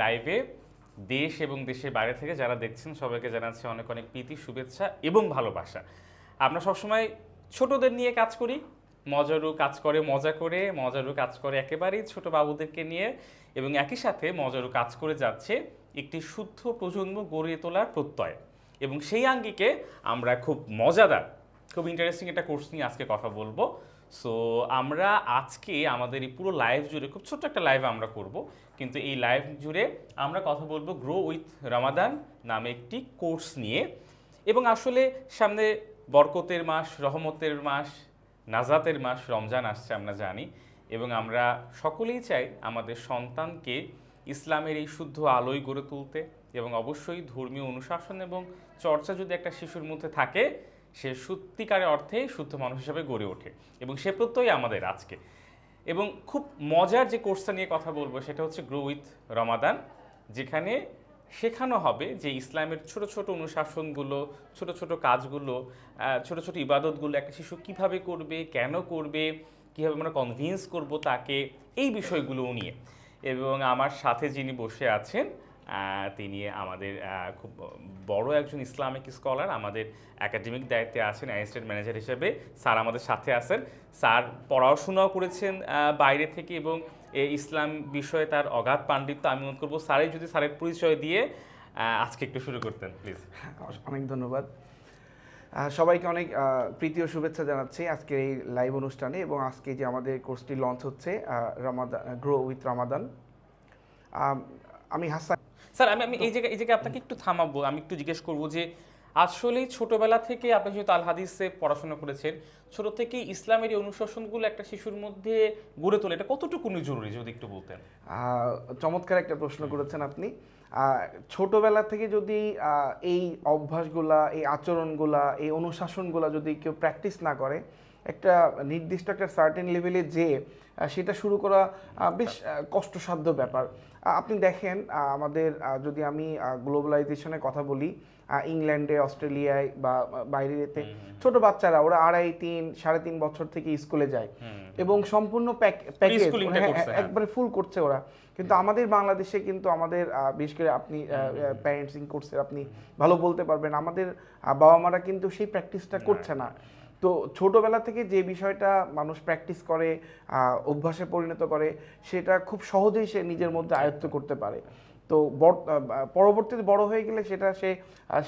লাইভে দেশ এবং দেশের বাইরে থেকে যারা দেখছেন, সবাইকে জানাচ্ছি অনেক অনেক প্রীতি, শুভেচ্ছা এবং ভালোবাসা। আমরা সবসময় ছোটদের নিয়ে কাজ করি মজারু কাজ করে, মজা করে মজারু কাজ করে একেবারেই ছোট বাবুদেরকে নিয়ে এবং একই সাথে মজারু কাজ করে যাচ্ছে একটি শুদ্ধ প্রজন্ম গড়িয়ে তোলার প্রত্যয়। এবং সেই আঙ্গিকে আমরা খুব মজাদার, খুব ইন্টারেস্টিং একটা কোর্স নিয়ে আজকে কথা বলব। সো আমরা আজকে আমাদের এই পুরো লাইভ জুড়ে, খুব ছোট্ট একটা লাইভ আমরা করব। কিন্তু এই লাইভ জুড়ে আমরা কথা বলব গ্রো উইথ রামাদান নামে একটি কোর্স নিয়ে। এবং আসলে সামনে বরকতের মাস, রহমতের মাস, নাজাতের মাস, রমজান আসছে, আমরা জানি। এবং আমরা সকলেই চাই আমাদের সন্তানকে ইসলামের এই শুদ্ধ আলোয় গড়ে তুলতে। এবং অবশ্যই ধর্মীয় অনুশাসন এবং চর্চা যদি একটা শিশুর মধ্যে থাকে সে সত্যিকারের অর্থে শুদ্ধ মানুষ হিসেবে গড়ে ওঠে এবং সে প্রত্যয় আমাদের আজকে। এবং খুব মজার যে কোর্সটা নিয়ে কথা বলব সেটা হচ্ছে গ্রো উইথ রমাদান, যেখানে শেখানো হবে যে ইসলামের ছোট ছোট অনুশাসনগুলো, ছোট ছোট কাজগুলো ছোট ছোট ইবাদতগুলো একটা শিশু কীভাবে করবে, কেন করবে, কীভাবে আমরা কনভিন্স করব তাকে, এই বিষয়গুলো নিয়ে। এবং আমার সাথে যিনি বসে আছেন তিনি আমাদের খুব বড় একজন ইসলামিক স্কলার আমাদের একাডেমিক দায়িত্বে আছেন অ্যাসিস্ট্যান্ট ম্যানেজার হিসেবে। স্যার আমাদের সাথে আছেন। স্যার পড়াশোনাও করেছেন বাইরে থেকে এবং ইসলাম বিষয়ে তার অগাধ পাণ্ডিত্য আমি মনে করব। স্যারই যদি স্যারের পরিচয় দিয়ে আজকে একটু শুরু করতেন প্লিজ অনেক ধন্যবাদ। সবাইকে অনেক আহ, প্রীতি ও শুভেচ্ছা জানাচ্ছি আজকের এই লাইভ অনুষ্ঠানে এবং আজকে যে আমাদের কোর্সটি লঞ্চ হচ্ছে রামাদান গ্রো উইথ রামাদান। আমি হাসান স্যার আমি আমি এই জায়গায় এই জায়গায় আপনাকে একটু থামাবো। আমি একটু জিজ্ঞেস করব যে আসলেই ছোটবেলা থেকে আপনি যেহেতু আল হাদিসে পড়াশোনা করেছেন, ছোট থেকে ইসলামের এই অনুশাসনগুলো একটা শিশুর মধ্যে গড়ে তোলে, এটা কতটুকু জরুরি যদি একটু বলতেন? চমৎকার একটা প্রশ্ন করেছেন আপনি। ছোটবেলা থেকে যদি এই অভ্যাসগুলা, এই আচরণগুলা, এই অনুশাসনগুলা যদি কেউ প্র্যাকটিস না করে একটা নির্দিষ্ট একটা সার্টেন লেভেলে যে সেটা শুরু করা বেশ কষ্টসাধ্য ব্যাপার। আপনি দেখেন আমাদের যদি আমি গ্লোবালাইজেশনের কথা বলি ইংল্যান্ডে অস্ট্রেলিয়ায় বা বাইরেতে ছোট বাচ্চারা ওরা আড়াই তিন সাড়ে তিন বছর থেকে স্কুলে যায়। এবং সম্পূর্ণ প্যাকেজ Preschooling-টা করছে, হ্যাঁ। একবারে ফুল করছে ওরা। কিন্তু আমাদের বাংলাদেশে কিন্তু আমাদের বিশেষ করে আপনি প্যারেন্টসিং করছে আপনি ভালো বলতে পারবেন। আমাদের বাবা মারা কিন্তু সেই প্র্যাকটিসটা করছে না। তো ছোটবেলা থেকে যে বিষয়টা মানুষ প্র্যাকটিস করে অভ্যাসে পরিণত করে, সেটা খুব সহজেই সে নিজের মধ্যে আয়ত্ত করতে পারে। তো পরবর্তীতে বড় হয়ে গেলে সেটা সে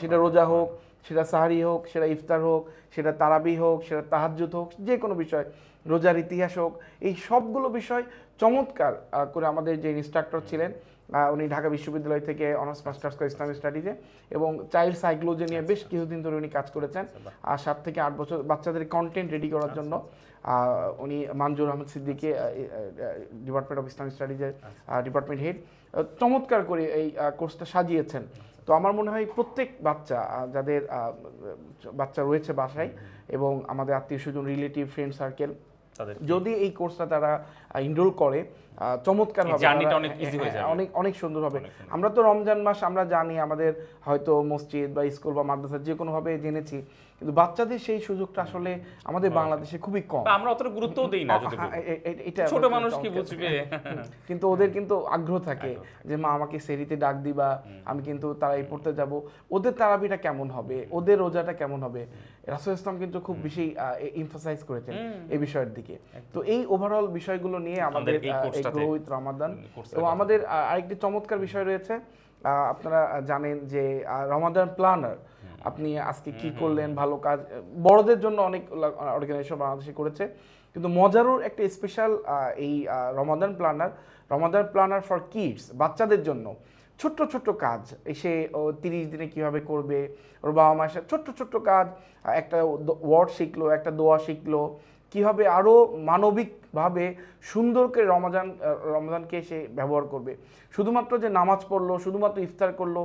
সেটা রোজা হোক, সেটা সাহারি হোক, সেটা ইফতার হোক, সেটা তারাবি হোক, সেটা তাহাজ্জুদ হোক, যে কোনো বিষয়, রোজার ইতিহাস হোক, এই সবগুলো বিষয় চমৎকার করে আমাদের যে ইনস্ট্রাক্টর ছিলেন উনি ঢাকা বিশ্ববিদ্যালয় থেকে অনার্স মাস্টার্স করে ইসলামিক স্টাডিজে এবং চাইল্ড সাইকোলজি নিয়ে বেশ কিছুদিন ধরে উনি কাজ করেছেন। আর সাত থেকে আট বছর বাচ্চাদের কন্টেন্ট রেডি করার জন্য উনি Manzoor Ahmed Siddiqui department of Islamic স্টাডিজের department head চমৎকার করে এই কোর্সটা সাজিয়েছেন। তো আমার মনে হয় প্রত্যেক বাচ্চা যাদের বাচ্চা রয়েছে বাসায় এবং আমাদের আত্মীয় স্বজন রিলেটিভ ফ্রেন্ড সার্কেল তাদের যদি এই কোর্সটা তারা ইনরোল করে আহ, চমৎকার হবে। অনেক ইজি হয়ে যায় যাবে। অনেক অনেক সুন্দর হবে। আমরা তো রমজান মাস আমরা জানি আমাদের হয়তো মসজিদ বা স্কুল বা মাদ্রাসা যে কোনোভাবে জেনেছি। কিন্তু বাচ্চাদের সেই সুযোগটা আসলে আমাদের বাংলাদেশে খুবই কম। আমরা অতটা গুরুত্বও দিই না হ্যাঁ, এটা ছোট মানুষ কি বুঝবে? কিন্তু ওদের কিন্তু আগ্রহ থাকে যে মা আমাকে সেরিতে ডাক দিবা আমি কিন্তু তারাই পড়তে যাব। ওদের তারাবিটা কেমন হবে? ওদের রোজাটা কেমন হবে? রাসুল ইসলাম কিন্তু খুব বেশি ইমফাসাইজ করেছেন এই বিষয়ের দিকে। তো এই ওভারঅল বিষয়গুলো নিয়ে আমাদের এই আহ, এই কোর্সটাতে- গ্রো উইথ রমাদান। এবং আমাদের আরেকটি চমৎকার বিষয় রয়েছে। আহ, আপনারা জানেন যে রমাদান প্ল্যানার আপনি আজকে কি করলেন ভালো কাজ বড়দের জন্য অনেক অর্গানাইজেশন বাংলাদেশে করেছে। কিন্তু মজারুর একটা স্পেশাল এই Ramadan planner Ramadan planner for kids বাচ্চাদের জন্য। ছোট্ট ছোট্ট কাজ এসে ও তিরিশ দিনে কীভাবে করবে ওর বাবা মায়ের সাথে ছোট্ট ছোট্ট কাজ একটা ওয়ার্ড শিখলো একটা দোয়া শিখলো কীভাবে আরও মানবিকভাবে সুন্দর করে রমাজান রমজানকে সে ব্যবহার করবে। শুধুমাত্র যে নামাজ পড়ল শুধুমাত্র ইফতার করল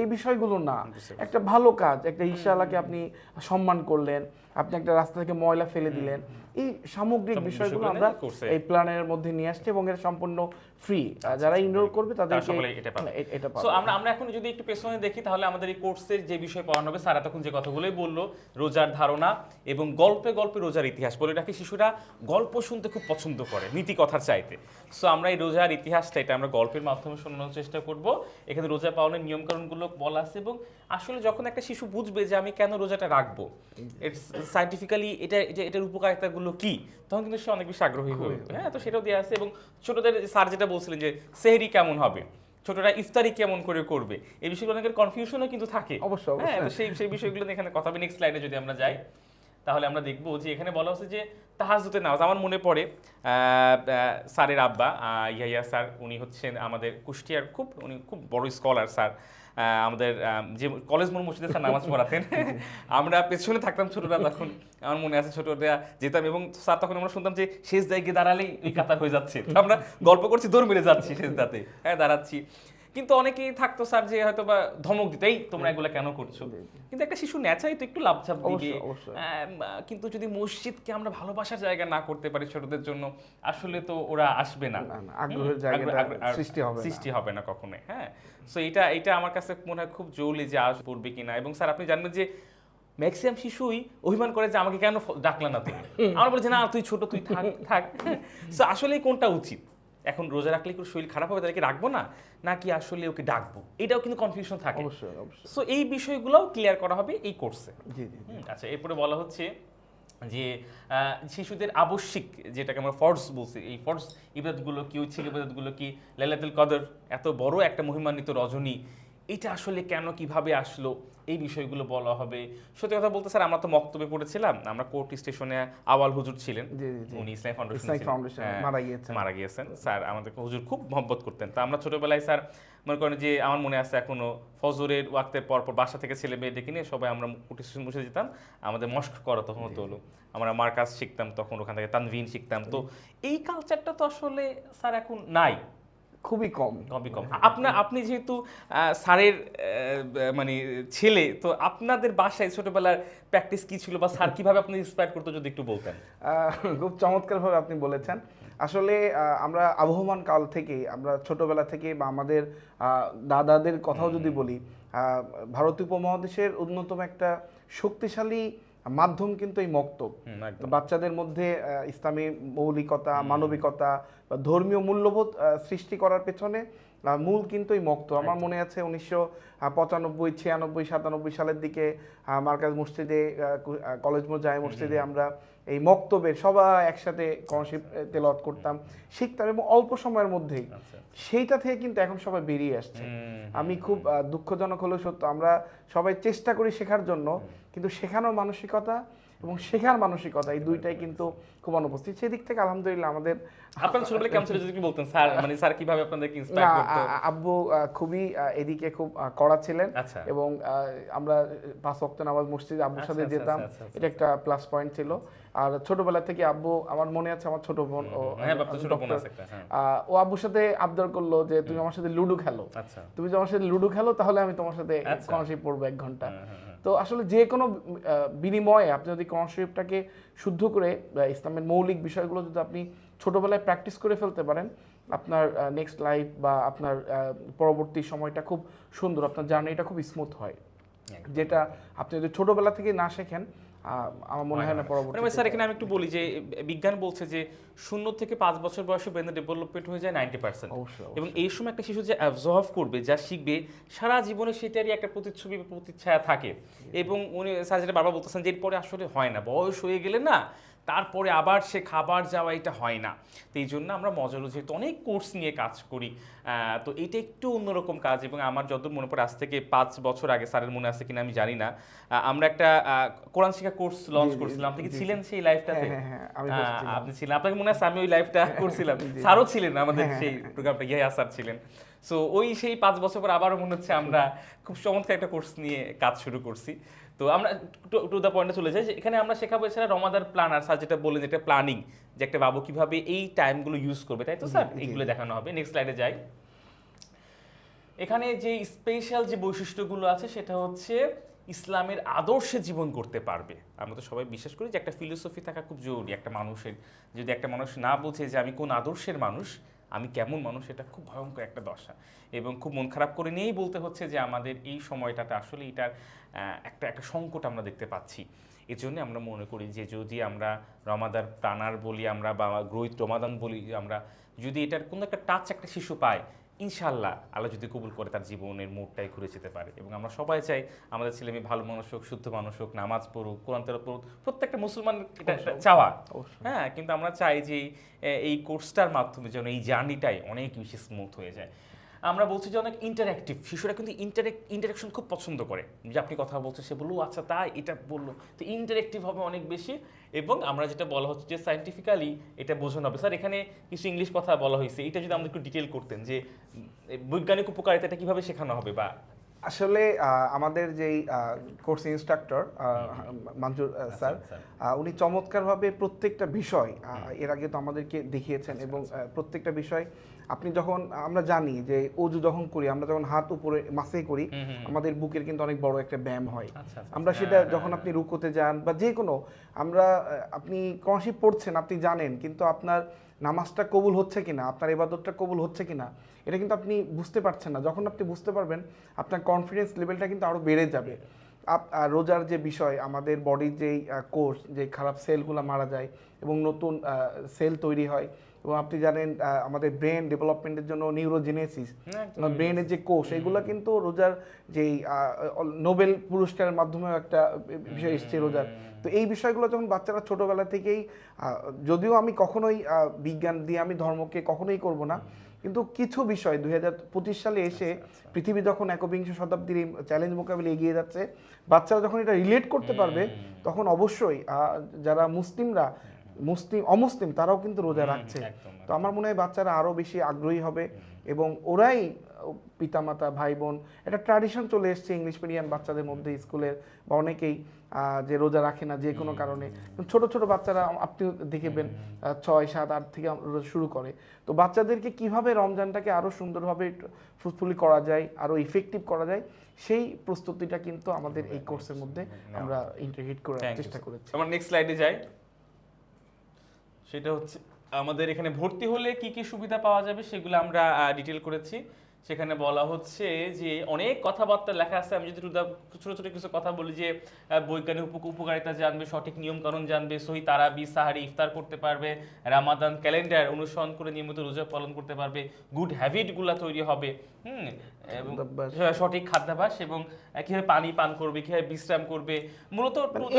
এই বিষয়গুলো না। একটা ভালো কাজ একটা ইশাআল্লাহকে আপনি সম্মান করলেন। আপনি একটা রাস্তা থেকে ময়লা ফেলে দিলেন। এই সামগ্রিক বিষয়গুলো আমরা এই প্ল্যানের মধ্যে নিয়ে আসছি এবং এটা সম্পূর্ণ ফ্রি যারা ইনরোল করবে সকলে এটা পাবে। এটা সো আমরা আমরা এখন যদি একটু পেছনে দেখি তাহলে আমাদের এই কোর্সের যে বিষয় পড়ানো হবে সারা তখন যে কথাগুলোই বলল রোজার ধারণা এবং গল্পে গল্পে রোজার ইতিহাস। বলে রাখি শিশুরা গল্প শুনতে খুব পছন্দ করে নীতি কথার চাইতে। সো আমরা এই রোজার ইতিহাসটা এটা আমরা গল্পের মাধ্যমে শোনানোর চেষ্টা করব। এখানে রোজা পালনের নিয়মকানুনগুলো বলা আছে এবং আসলে যখন একটা শিশু বুঝবে যে আমি কেন রোজাটা রাখব সাইন্টিফিক্যালি এটা এটা এটার উপকারিতাগুলো কি? তখন কিন্তু সে অনেক বেশি আগ্রহী হয়ে উঠবে। হ্যাঁ তো সেটাও দেওয়া আছে এবং ছোটদের স্যার যেটা বলছিলেন যে সেহরি কেমন হবে? ছোটরা ইফতারি কেমন করে করবে? এই বিষয়গুলো অনেকের কনফিউশনও কিন্তু থাকে। অবশ্যই, হ্যাঁ তো সেই সেই বিষয়গুলো এখানে কথা হবে। নেক্সট স্লাইডে যদি আমরা যাই তাহলে আমরা দেখব যে এখানে বলা হচ্ছে যে তাহাজুতে নামাজ। আমার মনে পড়ে স্যারের আব্বা আহ, ইয়াইয়া স্যার উনি হচ্ছেন আমাদের কুষ্টিয়ার খুব উনি খুব বড় স্কলার স্যার। আমাদের যে কলেজ মোড় মসজিদে স্যার নামাজ পড়াতেন। আমরা পেছনে থাকতাম ছোটরা তখন। আমার মনে আছে ছোটরা যেতাম এবং স্যার তখন আমরা শুনতাম যে শেষ জায়গায় দাঁড়ালেই ওই কাতার হয়ে যাচ্ছে। আমরা গল্প করছি দৌড় মেরে যাচ্ছি শেষ দাঁতে। হ্যাঁ দাঁড়াচ্ছি। কিন্তু অনেকেই থাকতো স্যার যে হয়তো বা ধমক দিতে এই তোমরা এগুলো কেন করছ? কিন্তু একটা শিশু ন্যাচারাই তো একটু লাভঝাপ দিকে। কিন্তু যদি মসজিদকে আমরা ভালোবাসার জায়গা না করতে পারি ছোটদের জন্য আসলে তো ওরা আসবে না। আগ্রহের জায়গাটা আর সৃষ্টি হবে সৃষ্টি হবে না কখনোই হ্যাঁ। সো এটা এটা আমার কাছে মনে হয় খুব জরুরি যে আজ পড়বে কিনা। এবং স্যার আপনি জানবেন যে ম্যাক্সিমাম শিশুই অভিমান করে যে আমাকে কেন ডাকলা না তুমি? আমরা বলছি না তুই ছোট তুই থাক থাক। সো আসলে কোনটা উচিত? এখন রোজা রাখলে কি শরীর খারাপ হবে? তাদেরকে রাখব না? নাকি আসলে ওকে ডাকবো? এটাও কিন্তু কনফিউশন থাকে। অবশ্যই অবশ্যই। সো এই বিষয়গুলোও ক্লিয়ার করা হবে এই কোর্সে জি জি আচ্ছা এরপরে বলা হচ্ছে যে শিশুদের আবশ্যিক যেটাকে আমরা ফর্স বলছি এই ফর্স ইবাদতগুলো কি ছেলে ইবাদতগুলো কি? লাইলাতুল কদর এত বড় একটা মহিমান্বিত রজনী এটা আসলে কেন কীভাবে আসলো? এই বিষয়গুলো বলা হবে। সত্যি কথা বলতে স্যার আমরা তো মক্তবে পড়েছিলাম আমরা কোর্ট স্টেশনে আওয়াল হুজুর ছিলেন। উনি ইসলাম ফাউন্ডেশন মারা গিয়েছেন। মারা গিয়েছেন। স্যার আমাদেরকে হুজুর খুব মহব্বত করতেন। তো আমরা ছোটবেলায় স্যার মনে করেন যে আমার মনে আছে এখনও ফজরের ওয়াক্তের পর পর বাসা থেকে ছেলে মেয়ে ডেকে নিয়ে সবাই আমরা কোর্ট স্টেশন বসে যেতাম আমাদের মস্ক করা তখন হতো হলো। আমরা মার্কাস শিখতাম তখন ওখান থেকে তানভিন শিখতাম। তো এই কালচারটা তো আসলে স্যার এখন নাই। খুবই কম। কমই কম। আপনার আপনি যেহেতু স্যারের মানে ছেলে তো আপনাদের বাসায় ছোটবেলার প্র্যাকটিস কি ছিল বা স্যার কীভাবে আপনি ইন্সপায়ার করতো যদি একটু বলতেন? খুব চমৎকারভাবে আপনি বলেছেন। আসলে আমরা আবহমান কাল থেকে আমরা ছোটবেলা থেকে বা আমাদের দাদাদের কথাও যদি বলি আহ, ভারতীয় উপমহাদেশের অন্যতম একটা শক্তিশালী মাধ্যম কিন্তু এই মক্তব। বাচ্চাদের মধ্যে ইসলামী মৌলিকতা মানবিকতা বা ধর্মীয় মূল্যবোধ সৃষ্টি করার পেছনে মূল কিন্তু এই মক্ত আমার মনে আছে উনিশশো পঁচানব্বই ছিয়ানব্বই সাতানব্বই সালের দিকে মার্কাজ মসজিদে কলেজ মোজায় মসজিদে আমরা এই মক্তবের সবাই একসাথে কনসিপ তেলত করতাম শিখতাম এবং অল্প সময়ের মধ্যেই আচ্ছা। সেইটা থেকে কিন্তু এখন সবাই বেরিয়ে আসছে। আমি খুব দুঃখজনক হলেও সত্য আমরা সবাই চেষ্টা করি শেখার জন্য কিন্তু শেখানোর মানসিকতা এবং শেখার মানসিকতা এই দুইটাই কিন্তু খুব অনুপস্থিত। সেদিক থেকে আলহামদুলিল্লাহ আমাদের আপনার ছোটবেলায় কেমন ছিল যদি একটু বলতেন স্যার মানে স্যার কীভাবে আপনাদেরকে ইন্সপায়ার করতো? আব্বু খুবই এদিকে খুব কড়া ছিলেন আচ্ছা। এবং আমরা পাঁচ ওয়াক্ত নামাজ মসজিদে আব্বুর আচ্ছা, সাথে আচ্ছা, যেতাম। এটা একটা প্লাস পয়েন্ট ছিল। আর ছোটবেলা থেকে আব্বু আমার মনে আছে আমার ছোট বোন ও হ্যাঁ বাপ ছোট বোন আছে হ্যাঁ। ও আব্বুর সাথে আবদার করল যে তুমি আমার সাথে লুডো খেলো। তুমি যদি আমার সাথে লুডো খেলো তাহলে আমি তোমার সাথে। কনসিপ পড়ব এক ঘণ্টা। তো আসলে যে কোনো বিনিময়ে আপনি যদি কনসেপ্টটাকে শুদ্ধ করে আহ, ইসলামের মৌলিক বিষয়গুলো যদি আপনি ছোটবেলায় প্র্যাকটিস করে ফেলতে পারেন আপনার নেক্সট লাইফ বা আপনার পরবর্তী সময়টা খুব সুন্দর আপনার জার্নিটা খুব স্মুথ হয়। যেটা আপনি যদি ছোটবেলা থেকে না শেখেন আমার মনে হয় না পরবর্তী স্যার এখানে আমি একটু বলি যে বিজ্ঞান বলছে যে শূন্য থেকে পাঁচ বছর বয়সে ব্রেনের ডেভেলপমেন্ট হয়ে যায় নাইনটি পার্সেন্ট অবশ্যই, এবং এই সময় একটা শিশু যে অ্যাবজর্ভ করবে যা শিখবে সারা জীবনে সেটারই একটা প্রতিচ্ছবি প্রতিচ্ছায়া থাকে। এবং উনি স্যার যেটা বারবার বলতেছেন যে এরপরে আসলে হয় না। বয়স হয়ে গেলে না তারপরে আবার সে খাবার যাওয়া এটা হয় না। তো এই জন্য আমরা মজারও যেহেতু অনেক কোর্স নিয়ে কাজ করি তো এটা একটু অন্যরকম কাজ এবং আমার যত মনে পড়ে আজ থেকে পাঁচ বছর আগে স্যারের মনে আছে কিনা আমি জানি না আমরা একটা আহ, কোরআন শিক্ষা কোর্স লঞ্চ করছিলাম। আপনি কি। ছিলেন সেই লাইফটাতে হ্যাঁ, হ্যাঁ, আহ, আপনি ছিলেন। আপনাকে মনে আছে আমি ওই লাইফটা করছিলাম। স্যারও ছিলেন আমাদের হ্যাঁ, সেই প্রোগ্রামটা ইয়া স্যার ছিলেন। সো ওই সেই পাঁচ বছর পর আবারও মনে হচ্ছে আমরা খুব চমৎকার একটা কোর্স নিয়ে কাজ শুরু করছি। তো আমরা টু দ্য পয়েন্টে চলে যাই যে এখানে আমরা শেখাবো এছাড়া রমাদার প্ল্যানার স্যার যেটা বললেন যে একটা প্ল্যানিং যে একটা বাবু কীভাবে এই টাইমগুলো ইউজ করবে তাই তো স্যার এইগুলো দেখানো হবে। নেক্সট স্লাইডে যাই। এখানে যে স্পেশাল যে বৈশিষ্ট্যগুলো আছে সেটা হচ্ছে ইসলামের আদর্শে জীবন করতে পারবে। আমরা তো সবাই বিশ্বাস করি যে একটা ফিলোসফি থাকা খুব জরুরি একটা মানুষের। যদি একটা মানুষ না বোঝে যে আমি কোন আদর্শের মানুষ আমি কেমন মানুষ, এটা খুব ভয়ঙ্কর একটা দশা। এবং খুব মন খারাপ করে নিয়েই বলতে হচ্ছে যে, আমাদের এই সময়টাতে আসলে এটার একটা একটা সংকট আমরা দেখতে পাচ্ছি। এর জন্যে আমরা মনে করি যে, যদি আমরা রমাদার প্রাণার বলি আমরা, বা গ্রহিত রমাদান বলি আমরা, যদি এটার কোনো একটা টাচ একটা শিশু পায় ইনশাল্লাহ আল্লাহ যদি কবুল করে তার জীবনের মুডটাই ঘুরে যেতে পারে। এবং আমরা সবাই চাই আমাদের ছেলে মেয়ে ভালো মানুষ হোক শুদ্ধ মানুষ হোক নামাজ পড়ুক কোরআন তেরো পড়ুক প্রত্যেকটা মুসলমান এটা চাওয়া। হ্যাঁ কিন্তু আমরা চাই যে এই কোর্সটার মাধ্যমে যেন এই জার্নিটাই অনেক বেশি স্মুথ হয়ে যায়। আমরা বলছি যে অনেক ইন্টারাক্টিভ শিশুরা কিন্তু ইন্টারেক্ট ইন্টারাকশন খুব পছন্দ করে। যে আপনি কথা বলছেন সে বলল আচ্ছা তাই? এটা বলল। তো ইন্টারেক্টিভ হবে অনেক বেশি এবং আমরা যেটা বলা হচ্ছে যে সাইন্টিফিক্যালি এটা বোঝানো হবে। স্যার এখানে কিছু ইংলিশ কথা বলা হয়েছে। এটা যদি আমাদের একটু ডিটেল করতেন যে বৈজ্ঞানিক উপকারিতা এটা কীভাবে শেখানো হবে বা আসলে আমাদের যেই course instructor Manzoor sir sir. উনি চমৎকারভাবে প্রত্যেকটা বিষয় এর আগে তো আমাদেরকে দেখিয়েছেন এবং প্রত্যেকটা বিষয় আপনি যখন আমরা জানি যে অজু যখন করি আমরা যখন হাত উপরে মাসে করি। আমাদের বুকের কিন্তু অনেক বড় একটা ব্যায়াম হয় আচ্ছা, আচ্ছা, আমরা আচ্ছা। সেটা হ্যাঁ, যখন হ্যাঁ, আপনি রুকোতে যান বা যে কোনো আমরা আপনি কনসিপ পড়ছেন আপনি জানেন কিন্তু আপনার নামাজটা কবুল হচ্ছে কিনা আপনার ইবাদতটা কবুল হচ্ছে কিনা এটা কিন্তু আপনি বুঝতে পারছেন না যখন আপনি বুঝতে পারবেন আপনার কনফিডেন্স লেভেলটা কিন্তু আরও বেড়ে যাবে আপ- রোজার যে বিষয় আমাদের বডির যেই কোর্স যে খারাপ সেলগুলো মারা যায় এবং নতুন সেল তৈরি হয় এবং আপনি জানেন আমাদের ব্রেন ডেভেলপমেন্টের জন্য নিউরোজেনেসিস হ্যাঁ, ব্রেনের যে কোষ এগুলো কিন্তু রোজার যেই নোবেল পুরস্কারের মাধ্যমে একটা বিষয় এসছে রোজার। তো এই বিষয়গুলো যখন বাচ্চারা ছোটবেলা থেকেই যদিও আমি কখনোই বিজ্ঞান দিয়ে আমি ধর্মকে কখনোই করব না কিন্তু কিছু বিষয় দু হাজার পঁচিশ সালে এসে পৃথিবী যখন একবিংশ শতাব্দীর এই চ্যালেঞ্জ মোকাবিলা এগিয়ে যাচ্ছে বাচ্চারা যখন এটা রিলেট করতে পারবে তখন অবশ্যই যারা মুসলিমরা মুসলিম অমুসলিম তারাও কিন্তু রোজা রাখছে। তো আমার মনে হয় বাচ্চারা আরও বেশি আগ্রহী হবে এবং ওরাই পিতামাতা ভাই বোন একটা ট্র্যাডিশন চলে এসছে ইংলিশ মিডিয়াম বাচ্চাদের মধ্যে স্কুলের বা অনেকেই যে রোজা রাখে না যে কোনো কারণে। ছোট ছোট বাচ্চারা আপনি দেখবেন ছয় সাত আট থেকে রোজা শুরু করে। তো বাচ্চাদেরকে কীভাবে রমজানটাকে আরও সুন্দরভাবে ফ্রুটফুলি করা যায় আরও ইফেক্টিভ করা যায় সেই প্রস্তুতিটা কিন্তু আমাদের এই কোর্সের মধ্যে আমরা ইন্টিগ্রেট করার চেষ্টা. করেছি। আমার নেক্সট স্লাইডে যাই। সেটা হচ্ছে, আমাদের এখানে ভর্তি হলে কি কি সুবিধা পাওয়া যাবে সেগুলো আমরা ডিটেল করেছি। সেখানে বলা হচ্ছে যে অনেক কথাবার্তা লেখা আছে। আমি যদি ছোট ছোট কিছু কথা বলি যে বৈজ্ঞানিক উপকারিতা জানবে সঠিক নিয়ম কানুন জানবে সহি তারাবি সাহারি ইফতার করতে পারবে রামাদান ক্যালেন্ডার অনুসরণ করে নিয়মিত রোজা পালন করতে পারবে গুড হ্যাবিটগুলো তৈরি হবে হুম এবং হ্যাঁ, সঠিক খাদ্যাভ্যাস এবং কীভাবে পানি পান করবে কীভাবে বিশ্রাম করবে মূলত মানে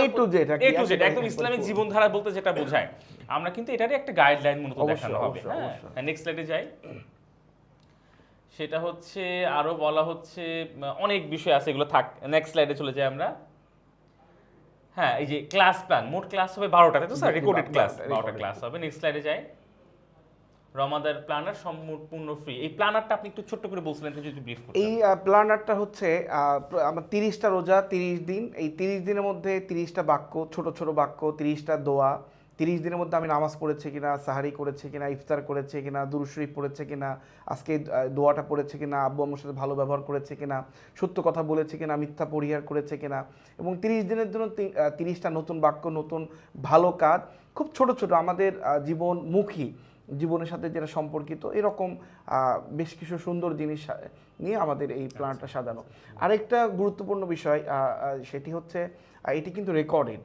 একেবারে একদম ইসলামিক জীবনধারা বলতে যেটা বোঝায়। আমরা কিন্তু এটারই একটা গাইডলাইন মূলত দেখানো হবে হ্যাঁ। নেক্সট স্লাইডে যাই। সেটা হচ্ছে আরও বলা হচ্ছে অনেক বিষয় আছে এগুলো থাক নেক্সট স্লাইডে চলে যাই আমরা। হ্যাঁ এই যে ক্লাস প্ল্যান মোট ক্লাস হবে বারোটা তাই তো স্যার রেকর্ডেড ক্লাস বারোটা ক্লাস হবে। নেক্সট স্লাইডে যাই। রমাদার প্ল্যানার সম্পূর্ণ ফ্রি এই প্ল্যানারটা আপনি একটু ছোট্ট করে বলছিলেন একটু যদি ব্রিফ করতেন। এই প্ল্যানারটা হচ্ছে আমার তিরিশটা রোজা তিরিশ দিন এই তিরিশ দিনের মধ্যে তিরিশটা বাক্য ছোট ছোট বাক্য তিরিশটা দোয়া তিরিশ দিনের মধ্যে আমি নামাজ পড়েছি কিনা সাহারি করেছে কিনা ইফতার করেছে কিনা দুরুশরীফ পড়েছে কিনা আজকে দোয়াটা পড়েছে কিনা আব্বু আমার সাথে ভালো ব্যবহার করেছে কিনা সত্য কথা বলেছে কিনা মিথ্যা পরিহার করেছে কিনা এবং তিরিশ দিনের জন্য তিরিশটা নতুন বাক্য নতুন ভালো কাজ খুব ছোট ছোট আমাদের জীবনমুখী জীবনের সাথে যেটা সম্পর্কিত এরকম বেশ কিছু সুন্দর জিনিস নিয়ে আমাদের এই প্ল্যানটা সাজানো। আরেকটা গুরুত্বপূর্ণ বিষয় সেটি হচ্ছে এটি কিন্তু রেকর্ডেড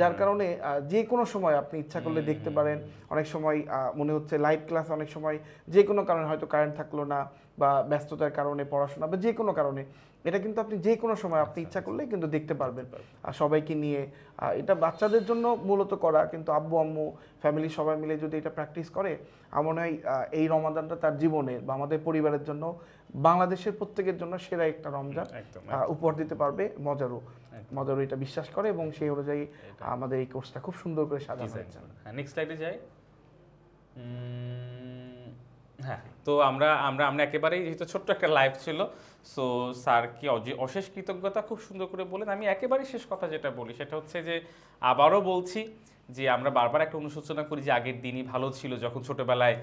যার কারণে যে কোনো সময় আপনি ইচ্ছা করলে দেখতে পারেন। অনেক সময় মনে হচ্ছে লাইভ ক্লাস অনেক সময় যে কোনো কারণে হয়তো কারেন্ট থাকল না বা ব্যস্ততার কারণে পড়াশোনা বা যে কোনো কারণে এটা কিন্তু আপনি যে কোনো সময় আপনি ইচ্ছা করলে কিন্তু দেখতে পারবেন। আর সবাইকে নিয়ে এটা বাচ্চাদের জন্য মূলত করা কিন্তু আব্বু আম্মু ফ্যামিলি সবাই মিলে যদি এটা প্র্যাকটিস করে আমার মনে হয় এই রমাদানটা তার জীবনের বা আমাদের পরিবারের জন্য বাংলাদেশের প্রত্যেকের জন্য সেরা একটা রমজান উপহার দিতে পারবে মজারও। মজারও এটা বিশ্বাস করে এবং সেই অনুযায়ী আমাদের এই কোর্সটা খুব সুন্দর করে সাজানো হয়েছে। হ্যাঁ নেক্সট স্লাইডে যাই। হ্যাঁ তো আমরা আমরা আমরা একেবারেই যেহেতু ছোট্ট একটা লাইভ ছিল সো স্যারকে অশেষ কৃতজ্ঞতা খুব সুন্দর করে বলেন। আমি একেবারে শেষ কথা যেটা বলি, সেটা হচ্ছে যে, আবারও বলছি যে, আমরা বারবার একটা অনুশোচনা করি যে, আগের দিনই ভালো ছিল যখন ছোটোবেলায়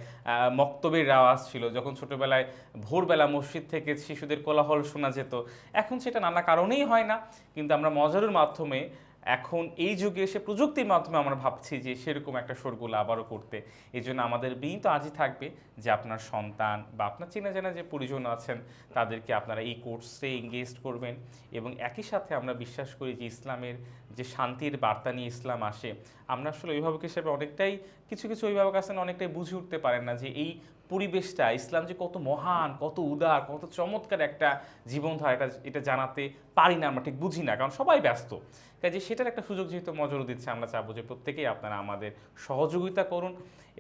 মক্তবের আওয়াজ ছিল, যখন ছোটোবেলায় ভোরবেলা মসজিদ থেকে শিশুদের কোলাহল শোনা যেত। এখন সেটা নানা কারণেই হয় না, কিন্তু আমরা মজারুর মাধ্যমে এখন এই যুগে এসে প্রযুক্তির মাধ্যমে আমরা ভাবছি যে সেরকম একটা শোরগোল আবারও করতে। এই জন্য আমাদের বিনীত আজই থাকবে যে আপনার সন্তান বা আপনার চেনা জানা যে পরিজন আছেন, তাদেরকে আপনারা এই কোর্সে এঙ্গেজ করবেন এবং একই সাথে আমরা বিশ্বাস করি যে ইসলামের যে শান্তির বার্তা নিয়ে ইসলাম আসে, আমরা আসলে অভিভাবক হিসেবে অনেকটাই, কিছু কিছু অভিভাবক আছেন অনেকটাই বুঝে উঠতে পারেন না যে এই পরিবেশটা ইসলাম যে কত মহান কত উদার কত চমৎকার একটা জীবনধারা এটা এটা জানাতে পারি না আমরা ঠিক বুঝি না কারণ সবাই ব্যস্ত। কাজে সেটার একটা সুযোগ যেহেতু মজুরি দিচ্ছে আমরা চাবো যে প্রত্যেকেই আপনারা আমাদের সহযোগিতা করুন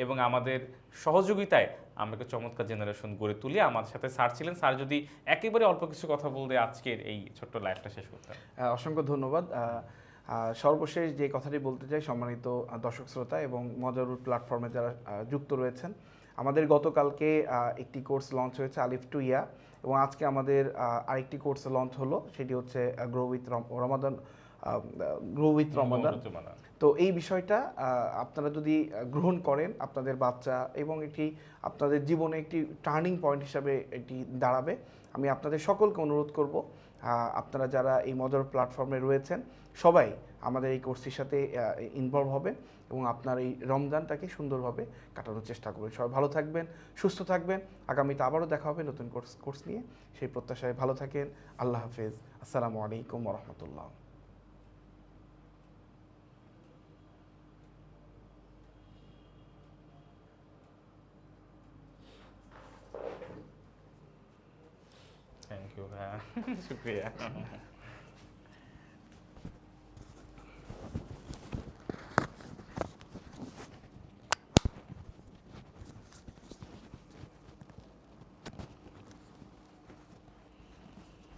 এবং আমাদের সহযোগিতায় আমরা একটা চমৎকার জেনারেশন গড়ে তুলি। আমাদের সাথে স্যার ছিলেন। স্যার যদি একেবারে অল্প কিছু কথা বলতে আজকের এই ছোট্ট লাইফটা শেষ করতেন। আহ, অসংখ্য ধন্যবাদ। সর্বশেষ যে কথাটি বলতে চাই সম্মানিত দর্শক শ্রোতা এবং মজারুর প্ল্যাটফর্মে যারা যুক্ত রয়েছেন আমাদের গতকালকে একটি কোর্স লঞ্চ হয়েছে আলিফ টু ইয়া এবং আজকে আমাদের আরেকটি কোর্স লঞ্চ হলো সেটি হচ্ছে grow with Ramadan grow with Ramadan. তো এই বিষয়টা আপনারা যদি গ্রহণ করেন আপনাদের বাচ্চা এবং এটি আপনাদের জীবনে একটি টার্নিং পয়েন্ট হিসাবে এটি দাঁড়াবে আমি আপনাদের সকলকে অনুরোধ করব আপনারা যারা এই মজার প্ল্যাটফর্মে রয়েছেন সবাই আমাদের এই কোর্সটির সাথে ইনভলভ হবেন এবং আপনার এই রমজানটাকে সুন্দরভাবে কাটানোর চেষ্টা করবেন। সবাই ভালো থাকবেন সুস্থ থাকবেন। আগামীতে আবারও দেখা হবে নতুন কোর্স কোর্স নিয়ে। সেই প্রত্যাশায় ভালো থাকেন। আল্লাহ হাফেজ। আসসালামু আলাইকুম রহমতুল্লাহ থ্যাংক ইউ হ্যাঁ শুক্রিয়া